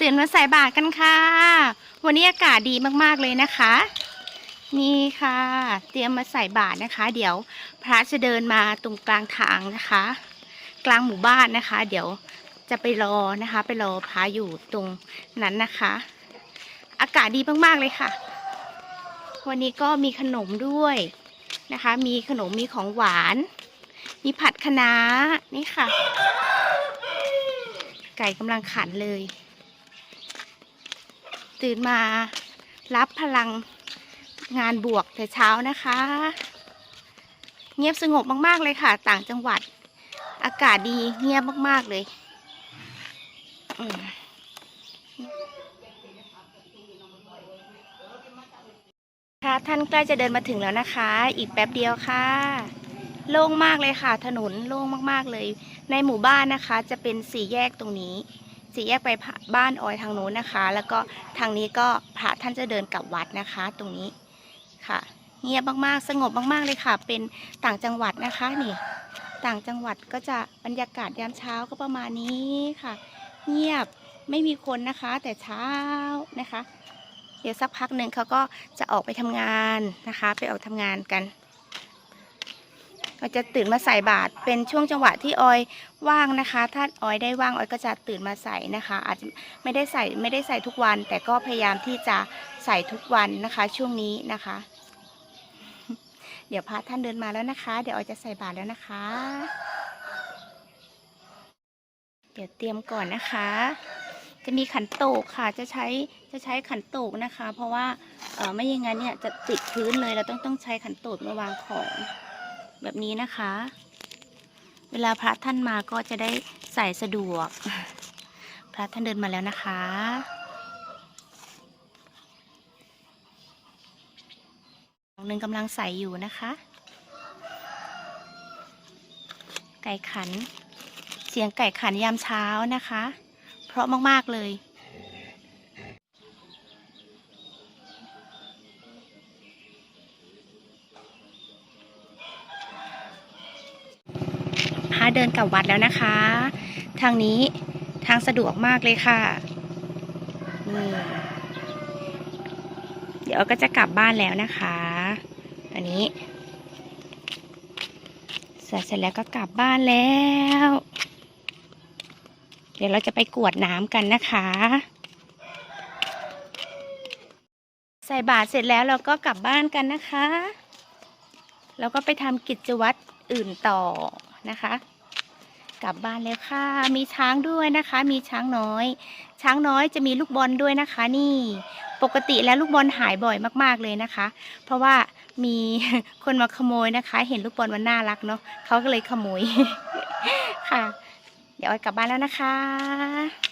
ตื่นมาใส่บาตรกันค่ะ วันนี้อากาศดีมากๆเลยนะคะ นี่ค่ะ เตรียมมาใส่บาตรนะคะ เดี๋ยวพระจะเดินมาตรงกลางทางนะคะ กลางหมู่บ้านนะคะ เดี๋ยวจะไปรอนะคะ ไปรอพระอยู่ตรงนั้นนะคะ อากาศดีมากๆเลยค่ะ วันนี้ก็มีขนมด้วยนะคะ มีขนมมีของหวาน มีผัดคะน้านี่ค่ะ ไก่กำลังขันเลย ตื่นมารับพลังงานบวกแต่เช้านะคะ เงียบสงบมาก ๆ เลยค่ะ ต่างจังหวัด อากาศดีเงียบมาก ๆ เลยค่ะท่านใกล้จะเดินมาถึงแล้วนะคะ อีกแป๊บเดียวค่ะ โล่งมากเลยค่ะ ถนนโล่งมาก ๆ เลย ในหมู่บ้านนะคะ จะเป็นสี่แยกตรงนี้ สี่แยกไปบ้านออยทางโน้นนะคะ แล้วก็ทางนี้ก็พระท่านจะเดินกลับวัดนะคะ ตรงนี้ค่ะ เงียบมากๆ สงบมากๆเลยค่ะ เป็นต่างจังหวัดนะคะนี่ ต่างจังหวัดก็จะบรรยากาศยามเช้าก็ประมาณนี้ค่ะ เงียบไม่มีคนนะคะ แต่เช้านะคะ เดี๋ยวสักพักหนึ่งเขาก็จะออกไปทำงานนะคะ ไปออกทำงานกัน ก็จะตื่นมาใส่บาตรเป็นช่วงจังหวะที่ออยว่างนะคะ ถ้าออยได้ว่างออยก็จะตื่นมาใส่นะคะ อาจจะไม่ได้ใส่ไม่ได้ใส่ทุกวัน แต่ก็พยายามที่จะใส่ทุกวันนะคะ ช่วงนี้นะคะ เดี๋ยวพระท่านเดินมาแล้วนะคะ เดี๋ยวออยจะใส่บาตรแล้วนะคะ เดี๋ยวเตรียมก่อนนะคะ จะมีขันโตกค่ะจะใช้จะใช้ขันโตกนะคะ เพราะว่าเออไม่อย่างนั้นเนี่ยจะติดพื้นเลยเราต้องต้องใช้ขันโตกมาวางของ แบบนี้นะคะ เวลาพระท่านมาก็จะได้ใส่สะดวก พระท่านเดินมาแล้วนะคะ หนึ่งกำลังใส่อยู่นะคะ ไก่ขัน เสียงไก่ขันยามเช้านะคะ เพราะมาก ๆ เลย พาเดินกลับวัดแล้วนะคะ ทางนี้ทางสะดวกมากเลยค่ะนี่เดี๋ยวก็จะกลับบ้านแล้วนะคะ อันนี้เสร็จเสร็จแล้วก็กลับบ้านแล้ว เดี๋ยวเราจะไปกวดน้ำกันนะคะ ใส่บาตรเสร็จแล้วเราก็กลับบ้านกันนะคะ แล้วก็ไปทำกิจวัตรอื่นต่อ นะคะ กลับบ้านแล้วค่ะ มีช้างด้วยนะคะ มีช้างน้อย ช้างน้อยจะมีลูกบอลด้วยนะคะ นี่ปกติแล้วลูกบอลหายบ่อยมากๆเลยนะคะ เพราะว่ามีคนมาขโมยนะคะ เห็นลูกบอลมันน่ารักเนาะเขาก็เลยขโมยค่ะ เดี๋ยวออยกลับบ้านแล้วนะคะ